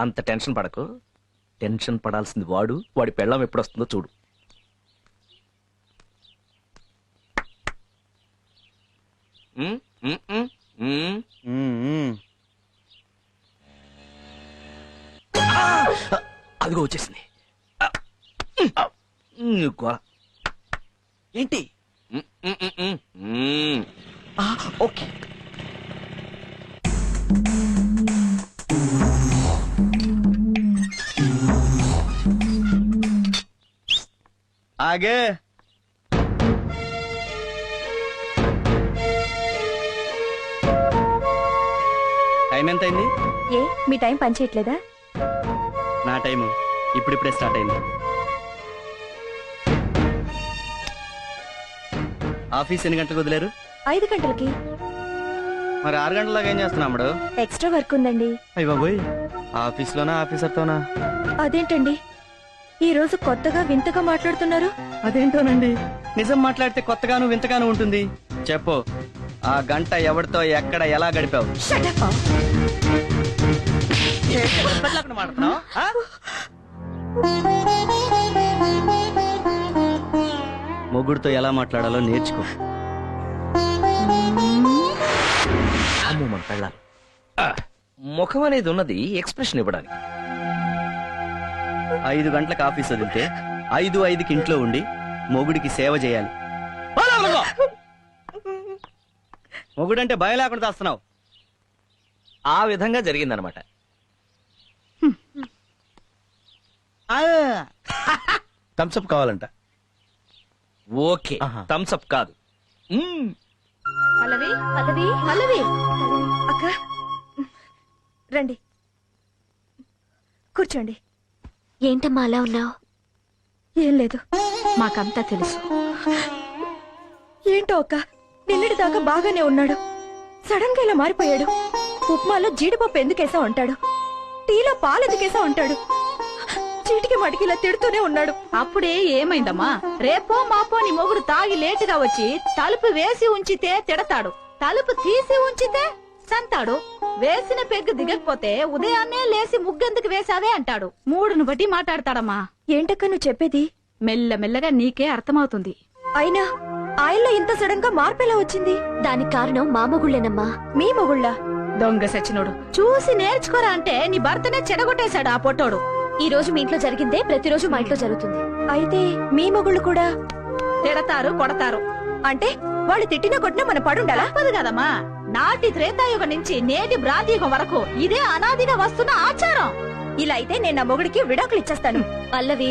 అంత టెన్షన్ పడకు. టెన్షన్ పడాల్సింది వాడు. వాడి పెళ్ళం ఎప్పుడు వస్తుందో చూడు. అదిగో వచ్చేసింది. ఏంటి? ఓకే. ఆగే. టైం ఎంత అయింది ఏ మీ టైం పనిచేయట్లేదా నా టైము. ఇప్పుడిప్పుడే స్టార్ట్ అయింది. ఆఫీస్ ఎన్ని గంటలకు వదిలేరు? ఐదు గంటలకి. మరి ఆరు గంటలకు ఏం చేస్తున్నాడు ఎక్స్ట్రా వర్క్ ఉందండి. అయ్య బాబోయ్. ఆఫీస్లోనా ఆఫీసర్తోనా? అదేంటండి? ఈ రోజు కొత్తగా వింతగా మాట్లాడుతున్నారు? అదేంటోనండి? నిజం మాట్లాడితే కొత్తగాను వింతగాను ఉంటుంది. చెప్పు. ఆ గంట ఎవరితో ఎక్కడ ఎలా గడిపావు? మొగుడుతో ఎలా మాట్లాడాలో నేర్చుకో. మన పెళ్ళాలి. ముఖం అనేది ఉన్నది ఎక్స్ప్రెషన్ ఇవ్వడానికి. ఐదు గంటలకు ఆఫీస్ వదిలితే ఐదు ఐదుకి ఇంట్లో ఉండి మొగుడికి సేవ చేయాలి. మొగుడంటే భయం లేకుండా చేస్తున్నావు ఆ విధంగా జరిగిందనమాట. థమ్స్అప్ కావాలంట. ఓకే. థమ్స్అప్ కాదు. మ్మ్. పల్లవి పల్లవి పల్లవి. అక్క రండి. కూర్చోండి. ఏంటమ్మా అలా ఉన్నావు? ఏం లేదు. మాకంతా తెలుసు. ఏంటో అక్క? నిన్నటి దాకా బాగానే ఉన్నాడు. సడన్గా ఇలా మారిపోయాడు. ఉప్మాలో జీడిపప్పు ఎందుకేసా ఉంటాడు టీలో పాలు ఎందుకేసా ఉంటాడు చీటికి మటికి ఇలా తిడుతూనే ఉన్నాడు. అప్పుడే ఏమైందమ్మా? రేపో మాపో నీ మొగుడు తాగి లేటుగా వచ్చి తలుపు వేసి ఉంచితే తిడతాడు. తలుపు తీసి ఉంచితే సంతాడు వేసిన పెగ్గు దిగకపోతే ఉదయాన్నే లేసి ముగ్గెందుకు వేసావే అంటాడు. మూడును బట్టి మాట్లాడతాడమ్మా. ఏంటక్క నువ్వు చెప్పేది? మెల్ల మెల్లగా నీకే అర్థమవుతుంది. అయినా ఆయనలో ఇంత సడన్గా మార్పు ఎలా వచ్చింది? దానికి కారణం మామగుళ్ళేనమ్మా మీ మొగుళ్ళ? దొంగ సచ్చినోడు. చూసి నేర్చుకోరా అంటే నీ భర్తనే చెడగొట్టేశాడు ఆ పొట్టోడు. ఈ రోజు మీ ఇంట్లో జరిగిందే ప్రతిరోజు మా ఇంట్లో జరుగుతుంది. అయితే మీ మొగుళ్ళు కూడా? తిడతారు కొడతారు. అంటే వాళ్ళు తిట్టినా కొట్టినా మన పడుండాలా? తప్పదు కదమ్మా. నాటి త్రేతాయుగం నుంచి నేటి బ్రాంతియుగం వరకు ఇదే అనాదిగా వస్తున్న ఆచారం. ఇలా అయితే నేను నా మొగుడికి విడాకులు ఇచ్చేస్తాను. పల్లవి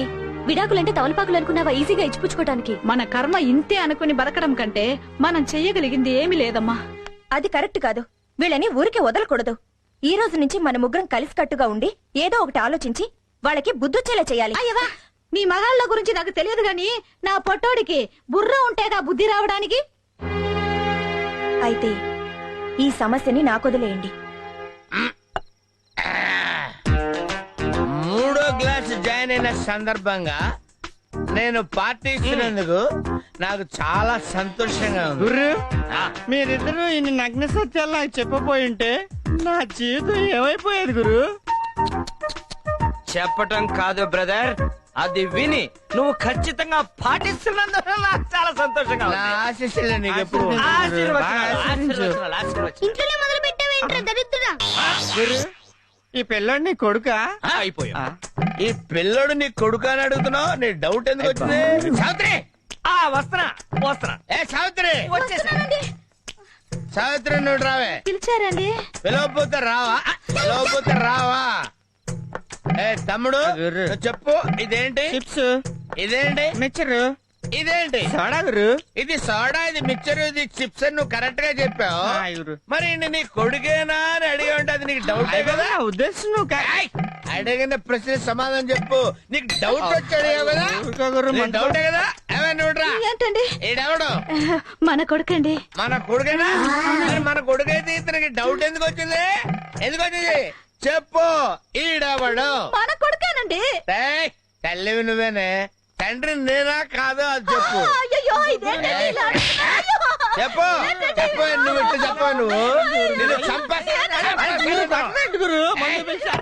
విడాకులంటే తవలపాకులు అనుకున్నావా ఈజీగా ఇచ్చిపుచ్చుకోవడానికి మన కర్మ ఇంతే అనుకుని బతకడం కంటే మనం చెయ్యగలిగింది ఏమీ లేదమ్మా. అది కరెక్ట్ కాదు. వీళ్ళని ఊరికే వదలకూడదు. ఈ రోజు నుంచి మన ముగ్గురం కలిసికట్టుగా ఉండి ఏదో ఒకటి ఆలోచించి వాళ్ళకి బుద్ధొచ్చేలా చేయాలి. అయ్యవా నీ మగాళ్ళ గురించి నాకు తెలియదు గాని నా పొట్టోడికి బుర్ర ఉంటేగా బుద్ధి రావడానికి? అయితే ఈ సమస్యని నాకొదిలేయండి మూడో క్లాస్ జాయిన్ అయిన సందర్భంగా నేను పార్టీ ఇచ్చినందుకు నాకు చాలా సంతోషంగా ఉంది. గుర్రు ఆ, మీరిద్దరూ ఇన్ని నగ్న సత్యాలు నాకు చెప్పబోయి ఉంటే నా జీవితం ఏమైపోయేది గురు? చెప్పటం కాదు బ్రదర్. అది విని నువ్వు ఖచ్చితంగా పాటిస్తున్నందుకు నాకు చాలా సంతోషంగా నా ఉంది. ఆశీస్సులు నీకు ఎప్పుడు ఆశీర్వచనాలు, బాగా ఆశీర్వచనాలు, ఆశీర్వచనాలు. ఇంట్లోనే మొదలు పెట్టావేంట్రా దరిద్రుడా? గురు ఈ పిల్లోడు నీ కొడుకా? ఆ, అయిపోయాం. ఆ, ఈ పిల్లోడు నీ కొడుకు అని అడుగుతున్నావు? నీ డౌట్ ఎందుకు వచ్చింది? సావిత్రి! ఆ, వస్తున్నా వస్తున్నా. ఏ సావిత్రి! వచ్చేసా సావిత్రి నువ్వు రావే. పిలిచారండి. పిలవపోతే రావా? పిలవపోతే రావా? తమ్ముడు చెప్పు ఇదేంటి? చిప్స్. ఇదేంటి? మిక్చరు. ఇదేంటి? సోడా గురు ఇది సోడా ఇది మిక్చర్ ఇది చిప్స్ అని నువ్వు కరెక్ట్గా చెప్పావు. ఆ, గురు. మరి నీ కొడుకేనా అని అడిగి ఉంటే అది నీకు డౌట్ కదా? ఉద్దేశం నువ్వు! అడిగిన ప్రశ్న సమాధానం చెప్పు. నీకు డౌట్ వచ్చి అడిగావు కదా? డౌటే కదా? మన కొడుకండి. మన కొడుకేనా? మరి మన కొడుకైతే ఇతనికి డౌట్ ఎందుకు వచ్చింది? ఎందుకు వచ్చింది? చెప్పు ఈడెవడు? మన కొడుకేనండి. ఏయ్! తల్లివి నువ్వేనే. తండ్రి నేనా కాదో అది చెప్పు. అయ్యో ఇదేంటండి ఇలా అడుగుతున్నారు? అయ్యో! చెప్పు. చెప్పు నువ్వు ఇట్లా చెప్పు నువ్వు. నిన్ను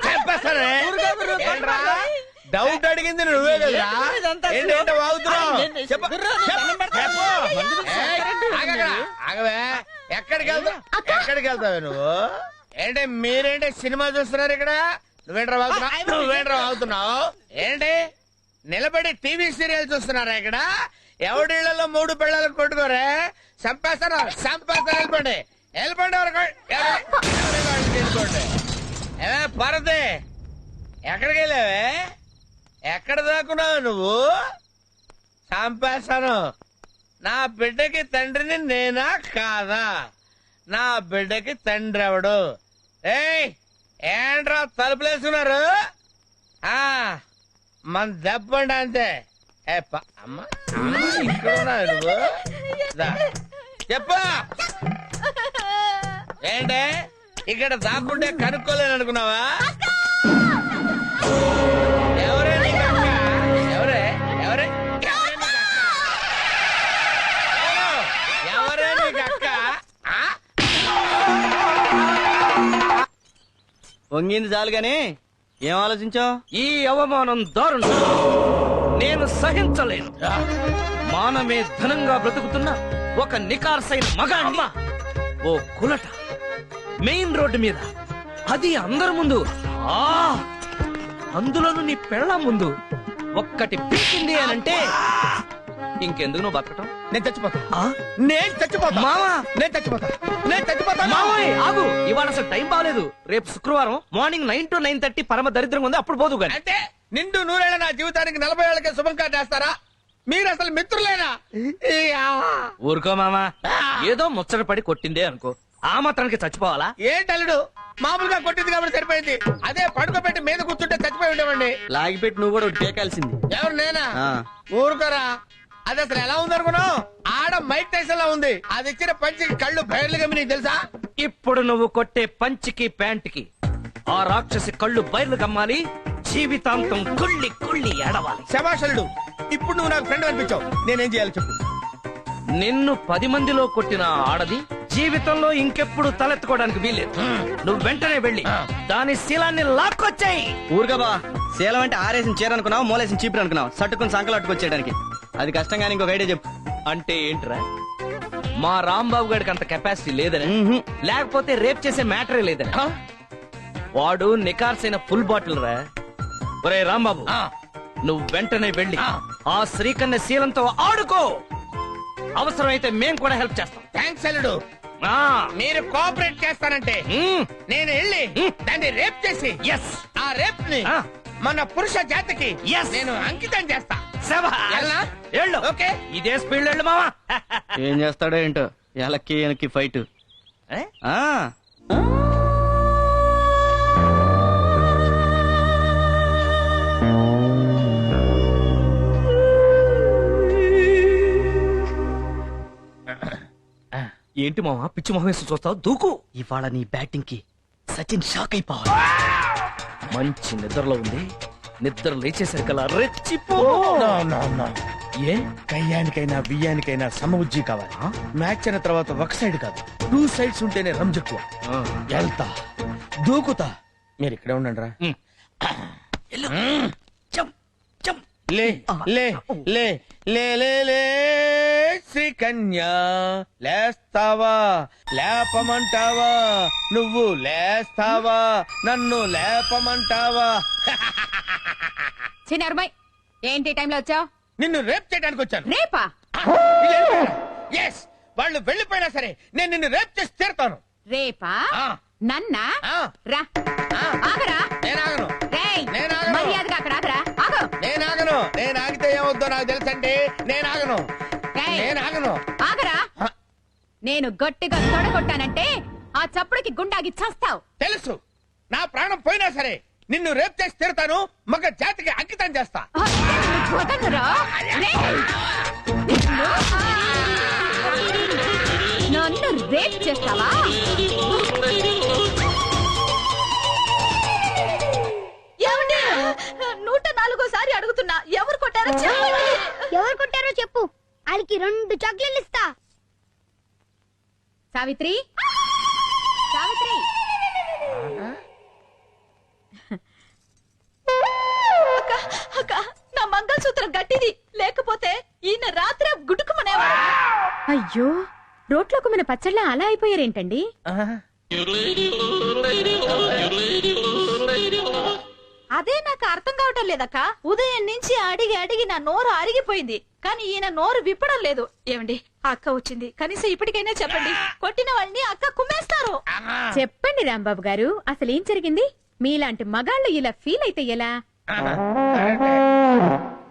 చంపేస్తానే? డౌట్ అడిగింది నువ్వే కదరా? ఏంటంటే వాగుతున్నావు? చెప్పు. చెప్పు. ఏయ్, ఆగక్కడ, ఆగవే. ఎక్కడికి వెళ్తావు? ఎక్కడికి వెళ్తావు నువ్వు? ఏంటి మీరేంటి సినిమా చూస్తున్నారు ఇక్కడ? నువ్వేంట్రా వాగుతున్నావు? నువ్వేంట్రా వాగుతున్నావు? ఏంటి? నిలబడి టీవీ సీరియల్ చూస్తున్నారా ఇక్కడ? ఎవడిళ్ళలో మూడు పిల్లలు కొట్టుకోరే? చంపేస్తారా? చంపేస్తారా? వెళ్ళిపోండి వెళ్ళిపోండి ఏమే పరదే ఎక్కడికి వెళ్ళావే? ఎక్కడ దాక్కున్నావు నువ్వు? చంపేస్తాను. నా బిడ్డకి తండ్రిని నేనా? కాదా? నా బిడ్డకి తండ్రి ఎవడు? ఏంట్రా తలుపులేసుకున్నారు ఆ మన దెబ్బండి అంతే. ఏ ఇక్కడ నువ్వు? చెప్పు. ఏంటే ఇక్కడ దాక్కుంటే కనుక్కోలేను అనుకున్నావా వంగింది చాలు గాని ఏం ఆలోచించావు? ఈ అవమానం దారుణం. నేను సహించలేను. మానమే ధనంగా బ్రతుకుతున్న ఒక నికార్సైన మగాణ్ణి. ఓ కులట. మెయిన్ రోడ్డు మీద. అది అందరి ముందు. ఆ! అందులోను నీ పెళ్ళ ముందు. ఒక్కటి పీకింది అనంటే ఇంకెందుకు నువ్వు బతకటం? నేను చచ్చిపోతా. ఆ? నేను చచ్చిపోతా. మావా? నేను చచ్చిపోతా. నేను చచ్చిపోతా. మావయ్య ఆగు. ఇవాళ అసలు టైం బాగలేదు రేపు శుక్రవారం morning nine to nine thirty పరమ దరిద్రంగా ఉంది. అప్పుడు పోదు గాని. అంటే నిండు నూరేళ్ళ నా జీవితానికి నలభై ఏళ్ళకే శుభం కాటేస్తారా మీరు అసలు మిత్రులేనా. ఊరుకో మామా. ఏదో ముచ్చట పడి కొట్టిందే అనుకో. ఆ మాత్రానికి చచ్చిపోవాలా? ఏంటల్లుడు మామూలుగా కొట్టింది కాబట్టి సరిపోయింది. అదే పడుకోబెట్టి మీద కూర్చుంటే చచ్చిపోయి ఉండేవండి లాగిపెట్టి నువ్వు కూడా టేకాల్సింది ఎవరు నేనా? ఆ. ఊరుకోరా. అది అసలు ఎలా ఉంది అనుకున్నావు ఆడ మైక్ టైసన్ లా ఉంది. అది ఇచ్చిన పంచికి కళ్ళు బయర్లు గమ్మి నీకు తెలుసా? ఇప్పుడు నువ్వు కొట్టే పంచికి ప్యాంట్కి ఆ రాక్షసి కళ్ళు బయలు గమ్మాలి జీవితాంతం కుళ్ళి కుళ్ళి ఏడవాలి. శభాషలుడు ఇప్పుడు నువ్వు నాకు ఫ్రెండ్ అనిపించావు నేనేం చేయాలి చెప్పు. నిన్ను పది మందిలో కొట్టిన ఆ ఆడది జీవితంలో ఇంకెప్పుడు తలెత్తుకోవడానికి వీల్లేదు. నువ్వు వెంటనే వెళ్ళి దాని శీలాన్ని లాక్కొచ్చాయి. ఊరుగా బా శీలం అంటే ఆరేసిన చీర అనుకున్నావు మూలేసిన చీపురు అనుకున్నావు? సట్టుకుని సంకలు అట్టుకొచ్చేయడానికి అది కష్టం కానీ ఇంకొక ఐడియా చెప్పు అంటే ఏంట్రా మా రాంబాబు గారికి అంత కెపాసిటీ లేదని. లేకపోతే రేప్ చేసే మ్యాటరే లేదని వాడు నికార్సైన ఫుల్ బాటిల్ రా ఒరే రాంబాబు నువ్వు వెంటనే వెళ్ళి ఆ శ్రీకన్య శీలంతో ఆడుకో అవసరమైతే మేం కూడా హెల్ప్ చేస్తాం థ్యాంక్స్ అల్లుడు ఆ, మీరు కోఆపరేట్ చేస్తానంటే. నేను వెళ్ళి. దాన్ని రేప్ చేసి Yes. ఆ రేప్ని. మన పురుష జాతికి Yes. నేను అంకితం చేస్తా. ఓకే. ఇదే స్పీడ్ వెళ్ళు మావా. ఏం చేస్తాడో ఏంటో? ఎలక్కి వెనక్కి ఫైట్. ఏ? ఆ. ఏంటి మావా? పిచ్చి మొహం వేసి చూస్తావు? దూకు. ఇవాళ నీ బ్యాటింగ్కి సచిన్ షాక్ అయిపోవాలి. మంచి నిద్రలో ఉంది. నిద్ర లేచేసరికల్లా రెచ్చిపో. ఏ? కయ్యానికైనా బియ్యానికైనా సమబుజ్జి కావాలి. మ్యాచ్ అయిన తర్వాత ఒక సైడ్ కాదు. టూ సైడ్స్ ఉంటేనే రంజక్కువ వెళ్తా. దూకుతా. మీరు ఇక్కడే ఉండండి రా. వెళ్ళు. లే లే లే లేస్తావా? లేపమంటావా? నువ్వు లేస్తావా? నన్ను లేపమంటావా? చిన్నరుమై ఏంటి టైంలో వచ్చావు? నిన్ను రేప్ చేయడానికి వచ్చాను. రేపా? ఎస్ వాళ్ళు వెళ్ళిపోయినా సరే నేను నిన్ను రేప్ చేసి తీరుతాను. రేపా. నన్నా. రా. ఆగరా? నేను ఆగను. నేను ఆగితే ఏమవుద్దో నాకు తెలుసండి. నేను ఆగను. నేను ఆగను ఆగరా. నేను గట్టిగా తొడగొట్టానంటే ఆ చప్పుడుకి గుండాగి చస్తావు. తెలుసు. నా ప్రాణం పోయినా సరే నిన్ను రేప్ చేసి తీరుతాను మగ జాతికి అంకితం చేస్తా. వదలరా రేయ్. నిన్ను- నన్ను రేప్ చేస్తావా? నూట నాలుగోసారి అడుగుతున్నా ఎవరు కొట్టారో చెప్పండి ఎవరు కొట్టారో చెప్పు. వాళ్ళకి రెండు చాక్లెట్లు ఇస్తా. సావిత్రి? సావిత్రి? అక్క అక్క నా మంగళసూత్రం గట్టిది. లేకపోతే ఈయన రాత్రి గుడుకుమనేవా అయ్యో రోట్లో కుమ్మిన పచ్చళ్ళ అలా అయిపోయారేంటండి? అదే నాకు అర్థం కావటం లేదక్క. ఉదయం నుంచి అడిగి అడిగి నా నోరు అరిగిపోయింది కానీ ఈయన నోరు విప్పడం లేదు. ఏమండి అక్క వచ్చింది. కనీసం ఇప్పటికైనా చెప్పండి. కొట్టిన వాళ్ళని అక్క కుమ్మేస్తారు. చెప్పండి రాంబాబు గారు అసలు ఏం జరిగింది? మీలాంటి మగాళ్ళు ఇలా ఫీల్ అయితే ఎలా?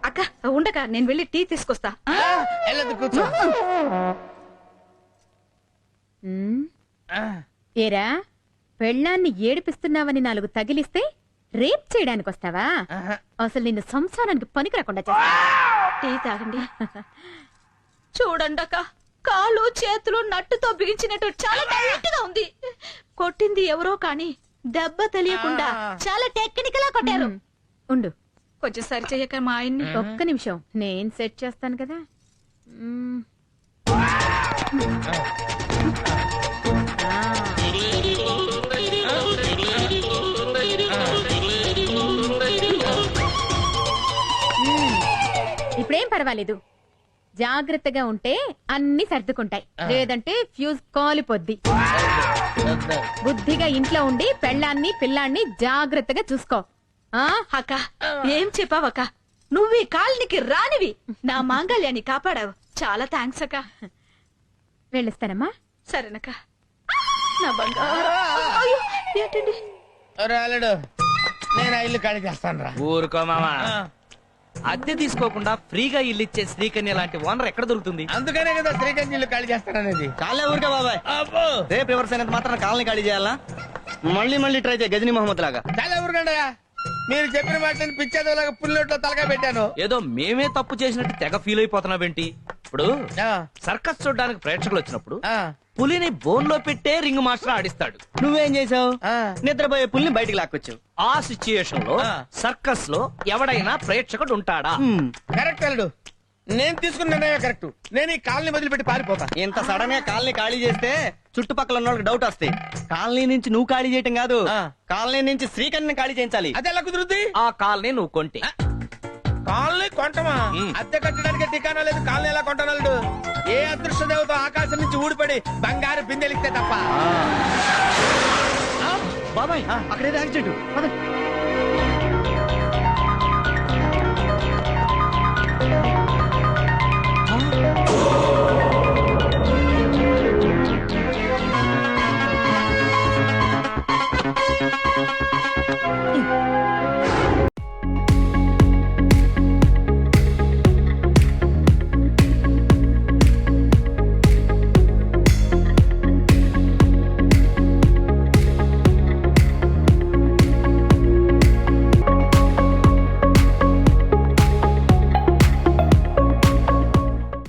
అక్క ఉండక నేను వెళ్ళి టీ తీసుకొస్తా. ఉమ్, ఏరా పెళ్ళాన్ని ఏడిపిస్తున్నావని నాలుగు తగిలిస్తే రేప్ చేయడానికి వస్తావా. అసలు నిన్ను సంసారానికి పనికి రాకుండా చేస్తా. టీ తాగండి. చూడండి అక్క కాలు చేతులు నట్టుతో బిగించినట్టు చాలా టైట్గా ఉంది. కొట్టింది ఎవరో కానీ దెబ్బ తెలియకుండా చాలా టెక్నికల్గా కొట్టారు. ఉండు. కొంచెం సరి చెయ్యక మా ఆయన్ని. ఒక్క నిమిషం. నేను సెట్ చేస్తాను కదా. ఆ. పర్వాలేదు. జాగ్రత్తగా ఉంటే అన్ని సర్దుకుంటాయి. లేదంటే ఫ్యూజ్ కాలిపోద్ది. బుద్ధిగా ఇంట్లో ఉండి పెళ్ళాన్ని పిల్లాన్ని జాగ్రత్తగా చూసుకో. ఆ? అక్క ఏం చెప్పావక్క నువ్వు ఈ కాలనికి రానివి. నా మాంగళ్యాన్ని కాపాడావు. చాలా థ్యాంక్స్ అక్క. వెళ్ళిస్తానమ్మా. సరేనక్క. నా బంగారు. అయ్యో, ఏంటండి? రాలేడు నేను ఆ ఇల్లు ఖాళీ చేస్తాను రా ఊరుకో మామా. అద్దె తీసుకోకుండా ఫ్రీగా ఇల్లు ఇచ్చే శ్రీకన్య లాంటి ఓనర్ ఎక్కడ దొరుకుతుంది? అందుకనే కదా శ్రీకాంత్ ఇల్లు ఖాళీ చేస్తాననేది చాలే ఊరికే బాబాయ్. రేపు రివర్స్ అయినంత మాత్రం కాలనీ ఖాళీ చేయాలా? మళ్ళీ మళ్ళీ ట్రై చేయ గజనీ మహమ్మద్ లాగా. చాలా ఊరుకండయా మీరు చెప్పిన మాటలను పిచ్చేదోలాగా పుల్లొట్లో తలగా పెట్టాను. ఏదో మేమే తప్పు చేసినట్టు తెగ ఫీల్ అయిపోతున్నావేంటి? ఇప్పుడు సర్కస్ చూడడానికి ప్రేక్షకులు వచ్చినప్పుడు పులిని బోన్లో పెట్టే రింగ్ మాస్టర్ ఆడిస్తాడు. నువ్వేం చేసావు? ఆ. నిద్రపోయే పుల్ని బయటికి లాక్కొచ్చావు. ఆ సిచ్యుయేషన్లో. సర్కస్లో ఎవడైనా ప్రేక్షకుడు ఉంటాడా? హ్మ్. కరెక్ట్ అల్లుడు. నేను తీసుకున్న నిర్ణయం కరెక్ట్. నేను ఈ కాలనీ వదిలిపెట్టి పారిపోతా. ఇంత సడన్గా కాలనీ ఖాళీ చేస్తే చుట్టుపక్కల ఉన్న వాళ్ళకి డౌట్ వస్తాయి. కాలనీ నుంచి నువ్వు ఖాళీ చేయటం కాదు. ఆ. కాలనీ నుంచి శ్రీకర్ణిని ఖాళీ చేయించాలి. అది ఎలా కుదురుద్ది? ఆ కాల్ని నువ్వు కొంటే. కాలనీ కొంటమా. అద్దె కట్టడానికి టికానా లేదు కాలనీ ఎలా కొంటనల్లుడు ఏ అదృష్ట దేవత ఆకాశం నుంచి ఊడిపడి బంగారు బిందెలిస్తే తప్ప? బాబాయ్ అక్కడేదో యాక్సిడెంట్.